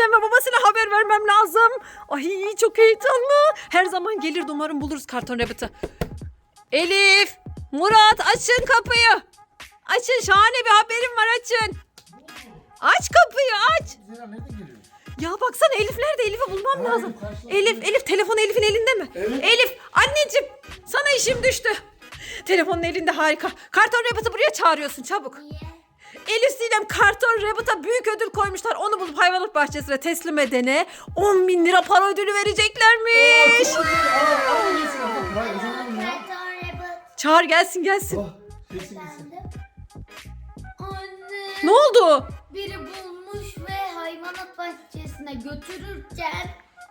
Sinem ve babasına haber vermem lazım. Ay çok heyecanlı. Her zaman gelir de umarım buluruz karton rabbit'i. Elif, Murat açın kapıyı. Açın şahane bir haberim var açın. Aç kapıyı aç. Ya baksana Elif nerede? Elif'i bulmam Hayır, lazım. Elif, Elif telefon Elif'in elinde mi? Evet. Elif, anneciğim sana işim düştü. Telefonun elinde harika. Karton Rabbit'i buraya çağırıyorsun çabuk. Elif Sinem Karton Rabbit'a büyük ödül koymuşlar. Onu bulup hayvanat bahçesine teslim edene 10 bin lira para ödülü vereceklermiş. Aa, aa. Vay, ya? Çağır gelsin gelsin. Oh. Anne. Ne oldu? Biri bulmuş ve hayvanat bahçesine götürürken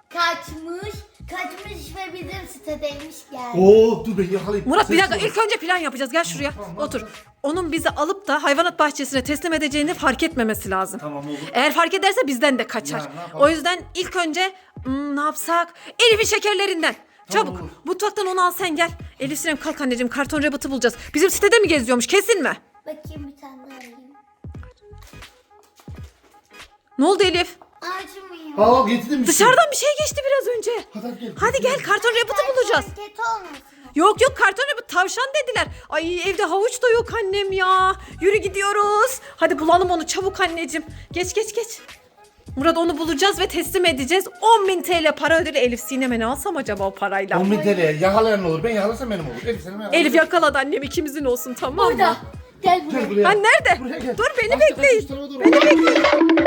kaçmış. Kaçmış ve bizim sitedeymiş geldi. Oo dur ben yakalayayım. Murat bir dakika ilk önce plan yapacağız. Gel şuraya. Tamam, Otur. tamam. Onun bizi alıp da hayvanat bahçesine teslim edeceğini fark etmemesi lazım. Tamam olur. Eğer fark ederse bizden de kaçar. Ya, ne o yüzden ilk önce hmm, ne yapsak? Elif'in şekerlerinden. Tamam, Çabuk olur. mutfaktan onu al sen gel. Elif Sinem kalk anneciğim karton rabbit'i bulacağız. Bizim sitede mi geziyormuş kesin mi? Bakayım bir tane daha alayım. Ne oldu Elif? Açmıyor. Aa getirdim işte. Dışarıdan bir şey geçti biraz önce. Hadi gel. Hadi gel karton rabbit'i bulacağız. Kötü olmasın. Yok yok karton rabbit tavşan dediler. Ay evde havuç da yok annem ya. Yürü gidiyoruz. Hadi bulalım onu çabuk anneciğim. Geç geç geç. Murat onu bulacağız ve teslim edeceğiz. 10.000 TL para ödülü Elif Sinem'e ne alsam acaba o parayla? 10 bin TL yakalayan olur. Ben yakalasam benim olur. Elif yakalasam? Elif yakaladı annem ikimizin olsun tamam mı? Burada. Gel buraya. Gel buraya. Ha nerede? Buraya gel. Dur beni Başka bekleyin. kaçış tarafa doğru. Beni bekleyin.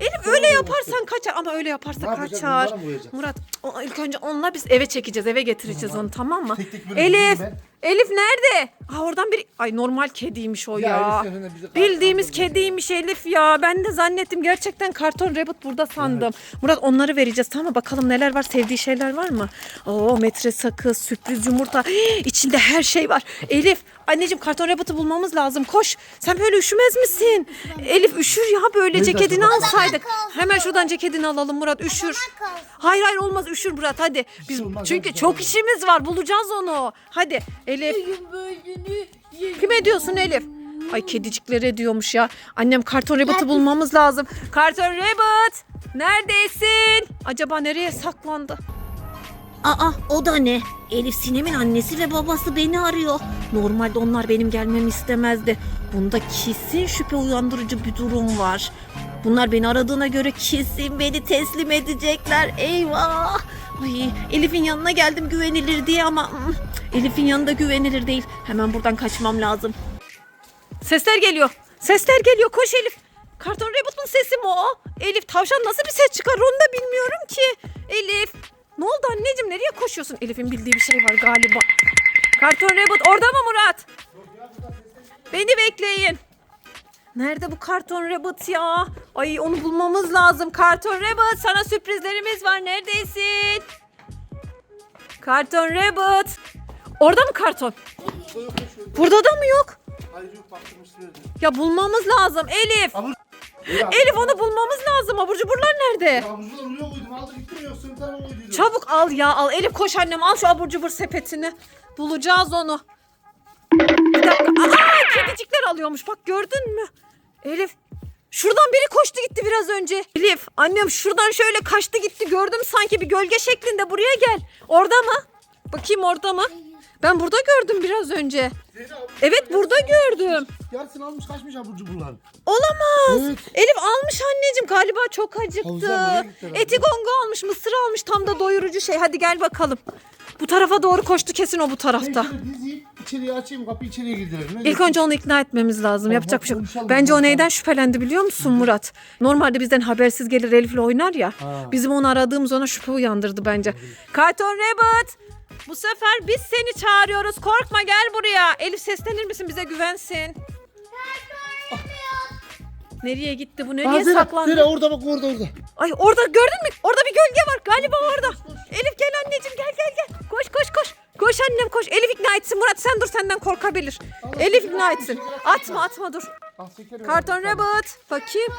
Elif, öyle yaparsan kaçar ama öyle Ne yaparsa yapacağız? kaçar. Bunlara mı koyacağız? Murat o, ilk önce onunla biz eve çekeceğiz eve getireceğiz onu tamam mı? Tek tek böyle Elif, gideyim Elif nerede? Aa oradan bir ay normal kediymiş o ya. Ya Elif bizi Bildiğimiz kandırdın. kediymiş Elif ya. Ben de zannettim gerçekten karton rabbit burada sandım. Murat onları vereceğiz tamam mı? Bakalım neler var sevdiği şeyler var mı? Oo metre sakız, sürpriz yumurta. Hii, içinde her şey var. Elif anneciğim karton rabbit'i bulmamız lazım. Koş. Sen böyle üşümez misin? Elif üşür ya böyle Neyse, ceketini alsaydık. kalsın. Hemen şuradan ceketini alalım Murat üşür. kalsın. Hayır hayır olmaz üşür Murat hadi. Biz olmaz, çünkü hadi, çok işimiz var bulacağız onu. Hadi Elif. Bugün Kime diyorsun Elif? Ay kediciklere diyormuş ya. Annem karton rabbit'i bulmamız lazım. Karton rabbit! Neredesin? Acaba nereye saklandı? Aa o da ne? Elif Sinem'in annesi ve babası beni arıyor. Normalde onlar benim gelmemi istemezdi. Bunda kesin şüphe uyandırıcı bir durum var. Bunlar beni aradığına göre kesin beni teslim edecekler. Eyvah! Ay, Elif'in yanına geldim güvenilir diye ama mm, Elif'in yanında güvenilir değil. Hemen buradan kaçmam lazım. Sesler geliyor. Sesler geliyor. Koş Elif. Karton Rabbit'ın sesi mi o? Elif tavşan nasıl bir ses çıkar onu da bilmiyorum ki. Elif. Ne oldu anneciğim nereye koşuyorsun? Elif'in bildiği bir şey var galiba. Karton Rabbit orada mı Murat? Beni bekleyin. Nerede bu karton rabbit ya? Ay onu bulmamız lazım. Karton rabbit sana sürprizlerimiz var. Neredesin? Karton rabbit. Orada mı karton? Yok. Burada da mı yok? Hayır. Ya bulmamız lazım Elif. Abur. Elif onu bulmamız lazım. Abur cuburlar nerede? Ya buzlar oraya koydum. Aldı gitti mi yoksa bir tarafa koydum. Çabuk al ya al. Elif koş annem al şu abur cubur sepetini. Bulacağız onu. Bir dakika. Aa kedicikler alıyormuş bak gördün mü? Elif şuradan biri koştu gitti biraz önce. Elif annem şuradan şöyle kaçtı gitti gördüm sanki bir gölge şeklinde buraya gel. Orada mı? Bakayım orada mı? Ben burada gördüm biraz önce. Evet burada gördüm. Yarısını almış kaçmış abur cuburlar. Olamaz. Evet. Elif almış anneciğim galiba çok acıktı. Eti gonga almış, mısır almış tam da doyurucu şey. Hadi gel bakalım. Bu tarafa doğru koştu kesin o bu tarafta. içeriye açayım kapıyı içeriye girdirelim. Ne İlk diyorsun? önce onu ikna etmemiz lazım. Yapacak bir şey yok. konuşalım, Bence o neyden şüphelendi biliyor musun Murat? Normalde bizden habersiz gelir Elif'le oynar ya. Ha. Bizim onu aradığımız ona şüphe uyandırdı bence. Karton Rabbit! Bu sefer biz seni çağırıyoruz. Korkma gel buraya. Elif seslenir misin bize güvensin. Nereye gitti bu? Aa, Nereye Zera, saklandı? Zera orada bak orada orada. Ay orada gördün mü? Orada bir gölge var galiba orada. Elif gel anneciğim gel gel gel. Koş koş koş. Koş annem koş. Elif ikna etsin. Murat sen dur senden korkabilir. Elif ikna etsin. Atma atma dur. Karton Rabbit. Bakayım.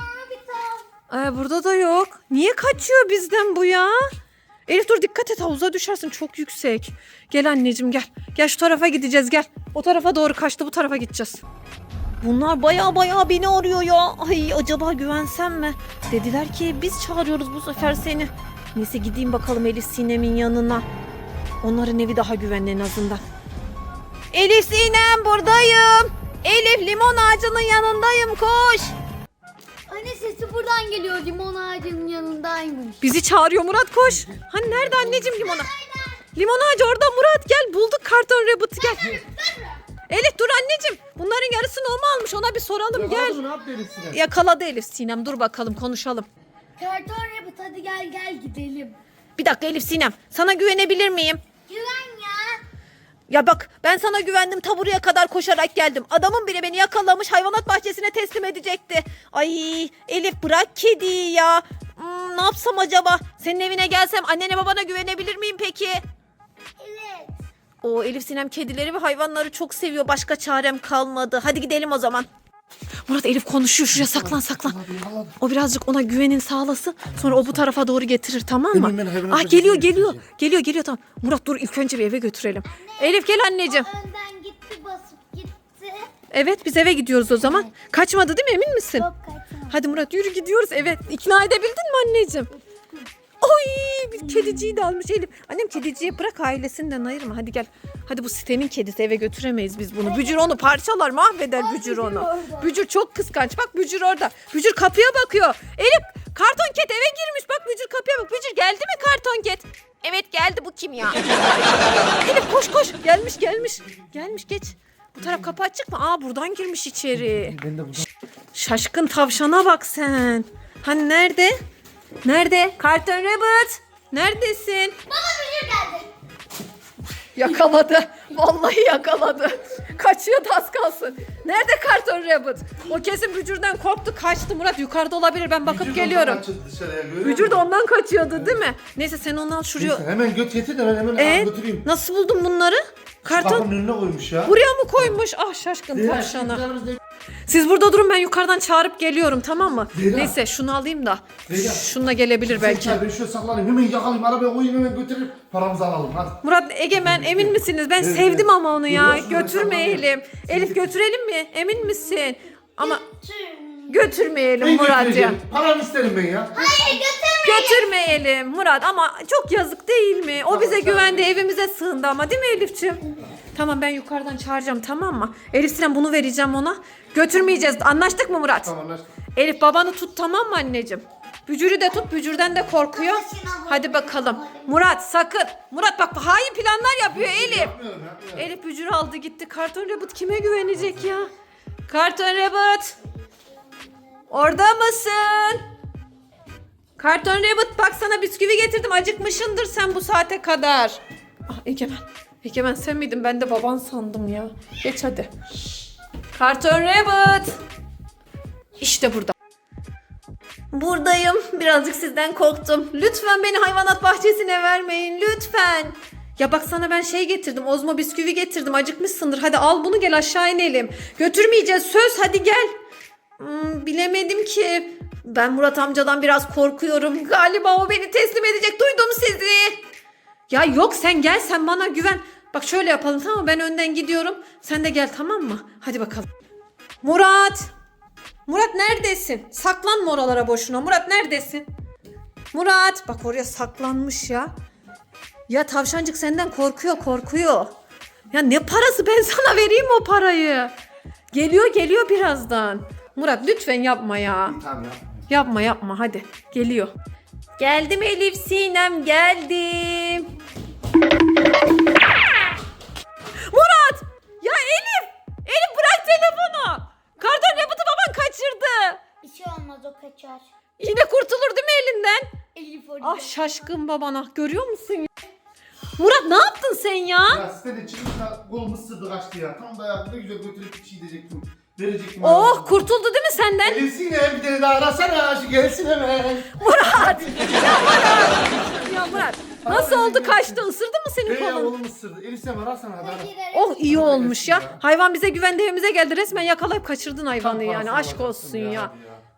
Ay, burada da yok. Niye kaçıyor bizden bu ya? Elif dur dikkat et havuza düşersin çok yüksek. Gel anneciğim gel. Gel şu tarafa gideceğiz gel. O tarafa doğru kaçtı bu tarafa gideceğiz. Bunlar baya baya beni arıyor ya. Ay acaba güvensem mi? Dediler ki biz çağırıyoruz bu sefer seni. Neyse gideyim bakalım Elif Sinem'in yanına. Onların evi daha güvenli en azından. Elif Sinem buradayım. Elif limon ağacının yanındayım koş. Sesi buradan geliyor. Limon ağacının yanındaymış. Bizi çağırıyor Murat koş. Hani nerede anneciğim limon ağacı? Limon ağacı orada Murat gel bulduk karton rabbit'i gel. Elif dur anneciğim. Bunların yarısını o mu almış ona bir soralım gel. Gel. Ne yaptı Elif Sinem? Yakaladı Elif Sinem dur bakalım konuşalım. Karton Rabbit hadi gel gel gidelim. Bir dakika Elif Sinem sana güvenebilir miyim? Güven. Ya bak ben sana güvendim ta buraya kadar koşarak geldim. Adamın biri beni yakalamış hayvanat bahçesine teslim edecekti. Ay Elif bırak kediyi ya. Hmm, ne yapsam acaba? Senin evine gelsem annene babana güvenebilir miyim peki? Evet. O Elif Sinem kedileri ve hayvanları çok seviyor. Başka çarem kalmadı. Hadi gidelim o zaman. Murat Elif konuşuyor. Şuraya saklan saklan. O birazcık ona güvenin sağlasın. Sonra o bu tarafa doğru getirir tamam mı? Emin ben hayvanat Ah bahçesine geliyor geliyor. Geliyor geliyor tamam. Murat dur ilk önce bir eve götürelim. Elif gel anneciğim. Önden gitti basıp gitti. Evet biz eve gidiyoruz o zaman. Kaçmadı değil mi emin misin? Çok kaçma. Hadi Murat yürü gidiyoruz evet. İkna edebildin mi anneciğim? Oy bir kediciyi de almış Elif. Annem kediciyi bırak ailesinden ayırma. Hadi gel. Hadi bu sitenin kedisi eve götüremeyiz biz bunu. Bücür onu parçalar mahveder Bücür onu. orada. Bücür çok kıskanç. Bak Bücür orada. Bücür kapıya bakıyor. Elif karton ket eve girmiş. Bak Bücür kapıya bak. Bücür geldi mi karton ket? Evet geldi bu kim ya? Elif koş koş. Gelmiş gelmiş. Gelmiş geç. Bu taraf kapı açık mı? Aa buradan girmiş içeri. Ben de buradan. Şaşkın tavşana bak sen. Hani nerede? Nerede? Karton Rabbit. Neredesin? Baba müdür geldi. Yakaladı. Vallahi yakaladı. Kaçıyor da az kalsın. Nerede Karton Rabbit? O kesin bücürden korktu kaçtı Murat. Yukarıda olabilir ben bakıp geliyorum. Bücür de ondan kaçıyordu değil mi? Neyse sen onu al şuraya. Neyse, hemen göt getir de ben hemen Ee, al götüreyim. nasıl buldun bunları? Karton Kapının önüne koymuş ya. buraya mı koymuş? Ah şaşkın tavşana. Siz burada durun ben yukarıdan çağırıp geliyorum tamam mı? Zehra. Neyse şunu alayım da. Zehra. Şununla gelebilir belki. Sen Ben şöyle saklanayım hemen yakalayayım arabaya koyayım hemen götürüp paramızı alalım hadi. Murat Egemen emin misiniz? Ben Evet, sevdim evet. ama onu ya. Götürmeyelim. sana Elif götürelim mi? Emin misin? Ama götürmeyelim Murat'cığım. Paramı isterim ben ya. Hayır götürme. Götürmeyelim Murat ama çok yazık değil mi? O bize güvendi evimize sığındı ama değil mi Elif'ciğim? Tamam ben yukarıdan çağıracağım tamam mı? Elif Sinem bunu vereceğim ona. Götürmeyeceğiz. Anlaştık mı Murat? Tamam anlaştık. Elif babanı tut tamam mı anneciğim? Bücürü de tut, bücürden de korkuyor. Hadi bakalım. Murat sakın. Murat bak hain planlar yapıyor Elif. Yapmıyorum yapmıyorum. Elif bücür aldı gitti. Karton Rabbit kime güvenecek ya? Karton Rabbit. Orada mısın? Karton Rabbit bak sana bisküvi getirdim. Acıkmışındır sen bu saate kadar. Ah Egemen. Egemen sen miydin? Ben de baban sandım ya. Geç hadi. Karton Rabbit. İşte burada. Buradayım. Birazcık sizden korktum. Lütfen beni hayvanat bahçesine vermeyin. Lütfen. Ya bak sana ben şey getirdim. Ozmo bisküvi getirdim. Acıkmışsındır. Hadi al bunu gel aşağı inelim. Götürmeyeceğiz. Söz hadi gel. Hmm, bilemedim ki. Ben Murat amcadan biraz korkuyorum. Galiba o beni teslim edecek. Duydum sizi. Ya yok sen gel sen bana güven. Bak şöyle yapalım tamam mı? Ben önden gidiyorum. Sen de gel tamam mı? Hadi bakalım. Murat. Murat neredesin? Saklanma oralara boşuna. Murat neredesin? Murat. Bak oraya saklanmış ya. Ya tavşancık senden korkuyor korkuyor. Ya ne parası ben sana vereyim o parayı. Geliyor geliyor birazdan. Murat lütfen yapma ya. Tamam ya. Yapma yapma hadi. Geliyor. Geldim Elif Sinem geldim. Şaşkın babana. Görüyor musun ya? Murat ne yaptın sen ya? Ya sitenin çıkışta kolum ısırdı kaçtı ya. Tam da ya ne güzel götürüp bir şey diyecektim. Verecektim. Oh kurtuldu değil mi senden? Gelsin hem bir tane daha arasana şu gelsin hemen. Murat! Ya Murat! Ya Murat nasıl oldu kaçtı? Isırdı mı senin Hey ya kolun? oğlum ısırdı. Elif sen arasana hadi. Hayır. Oh iyi olmuş ya. Ya. Hayvan bize güvendi evimize geldi. Resmen yakalayıp kaçırdın hayvanı Tam yani. Aşk olsun ya, ya. ya.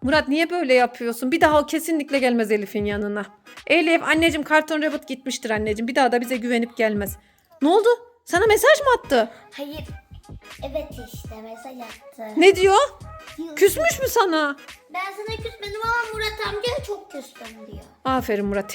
Murat niye böyle yapıyorsun? Bir daha o kesinlikle gelmez Elif'in yanına. Elif anneciğim karton rabbit gitmiştir anneciğim. Bir daha da bize güvenip gelmez. Ne oldu? Sana mesaj mı attı? Hayır. Evet işte mesaj attı. Ne diyor? Diyor. Küsmüş mü sana? Ben sana küsmedim ama Murat amca çok küstüm diyor. Aferin Murat.